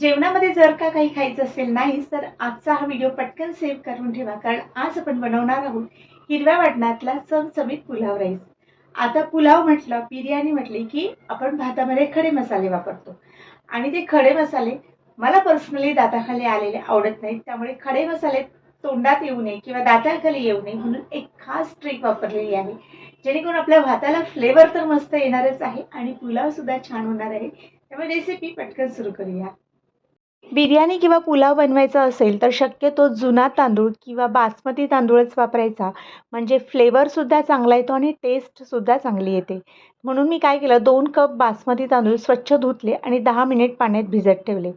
जेवणामध्ये जर का काही खायचं असेल नाही तर आजचा हा व्हिडिओ पटकन सेव्ह करून ठेवा. कारण आज आपण बनवणार आहोत हिरव्या वाटणातला चमचमीत पुलाव राईस आता पुलाव म्हटलं बिर्याणी म्हटली की आपण भातामध्ये खडे मसाले वापरतो. आणि ते खडे मसाले मला पर्सनली दाताखाली आलेले आवडत नाहीत. त्यामुळे खडे मसाले तोंडात येऊ नये किंवा दाताखाली येऊ नये म्हणून एक खास ट्रिक वापरलेली आहे. जेणेकरून आपल्या भाताला फ्लेवर तर मस्त येणारच आहे आणि पुलाव सुद्धा छान होणार आहे. त्यामुळे रेसिपी पटकन सुरू करूया. बिर्याणी किंवा पुलाव बनवायचा असेल तर शक्यतो जुना तांदूळ किंवा बासमती तांदूळच वापरायचा. म्हणजे फ्लेवरसुद्धा चांगला येतो आणि टेस्टसुद्धा चांगली येते. म्हणून मी काय केलं दोन कप बासमती तांदूळ स्वच्छ धुतले आणि दहा मिनिट पाण्यात भिजत ठेवले.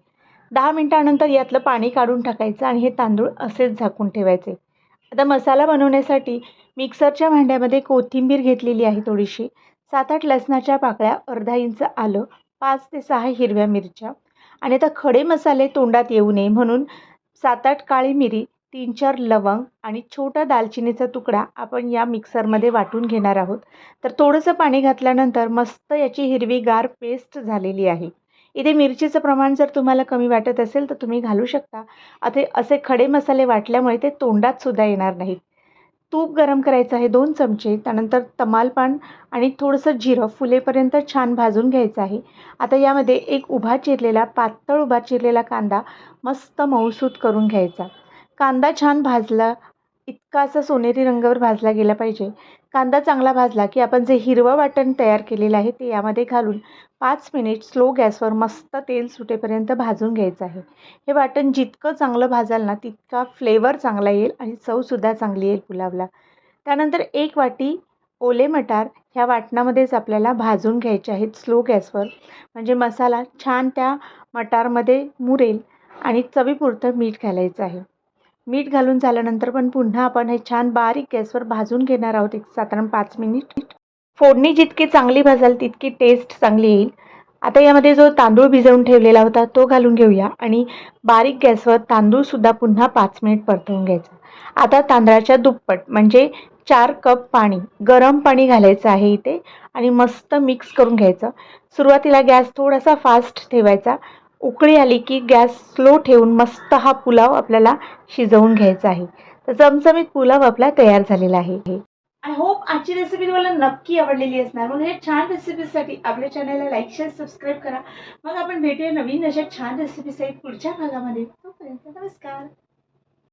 दहा मिनटानंतर यातलं पाणी काढून टाकायचं आणि हे तांदूळ असेच झाकून ठेवायचे. आता मसाला बनवण्यासाठी मिक्सरच्या भांड्यामध्ये कोथिंबीर घेतलेली आहे थोडीशी. सात आठ लसणाच्या पाकळ्या अर्धा इंच आलं पाच ते सहा हिरव्या मिरच्या आणि आता खडे मसाले तोंडात येऊ नये म्हणून सात आठ काळी मिरी तीन चार लवंग आणि छोटा दालचिनीचा तुकडा आपण या मिक्सरमध्ये वाटून घेणार आहोत. तर थोडंसं पाणी घातल्यानंतर मस्त याची हिरवीगार पेस्ट झालेली आहे. इथे मिरचीचं प्रमाण जर तुम्हाला कमी वाटत असेल तर तुम्ही घालू शकता. आता असे खडे मसाले वाटल्यामुळे ते तोंडात सुद्धा येणार नाहीत. तूप गरम करायचं आहे दोन चमचे त्यानंतर तमालपान आणि थोडंसं जिरं फुलेपर्यंत छान भाजून घ्यायचं आहे. आता यामध्ये एक उभा चिरलेला पातळ उभा चिरलेला कांदा मस्त मऊसूत करून घ्यायचा. कांदा छान भाजला इतका असा सोनेरी रंगावर भाजला गेला पाहिजे. कांदा चांगला भाजला की आपण जे हिरवं वाटण तयार केलेलं आहे ते यामध्ये घालून पाच मिनिट स्लो गॅसवर मस्त तेल सुटेपर्यंत भाजून घ्यायचं आहे. हे वाटण जितकं चांगलं भाजाल ना तितका फ्लेवर चांगला येईल आणि चवसुद्धा चांगली येईल पुलावला. त्यानंतर एक वाटी ओले मटार ह्या वाटणामध्येच आपल्याला भाजून घ्यायचे आहेत स्लो गॅसवर. म्हणजे मसाला छान त्या मटारमध्ये मुरेल आणि चवीपुरतं मीठ घालायचं आहे. मीठ घालून झाल्यानंतर पण पुन्हा आपण हे छान बारीक गॅसवर भाजून घेणार आहोत. एक साधारण पाच मिनिट. फोडणी जितकी चांगली भाजाल तितकी टेस्ट चांगली येईल. आता यामध्ये जो तांदूळ भिजवून ठेवलेला होता तो घालून घेऊया आणि बारीक गॅसवर तांदूळसुद्धा पुन्हा पाच मिनिट परतवून घ्यायचा. आता तांदळाच्या दुप्पट म्हणजे चार कप पाणी गरम पाणी घालायचं आहे इथे आणि मस्त मिक्स करून घ्यायचं. सुरुवातीला गॅस थोडासा फास्ट ठेवायचा. उकळी आली की गॅस स्लो ठेवून मस्त हा पुलाव आपल्याला शिजवून घ्यायचा आहे. तर चमचमीत पुलाव आपला तयार झालेला आहे. आय होप आजची रेसिपी तुम्हाला नक्की आवडलेली असणार. म्हणून हे छान रेसिपीसाठी आपल्या चॅनलला लाईक शेअर सबस्क्राईब करा. मग आपण भेटूया नवीन अशा छान रेसिपीसाठी पुढच्या भागामध्ये. तोपर्यंत नमस्कार.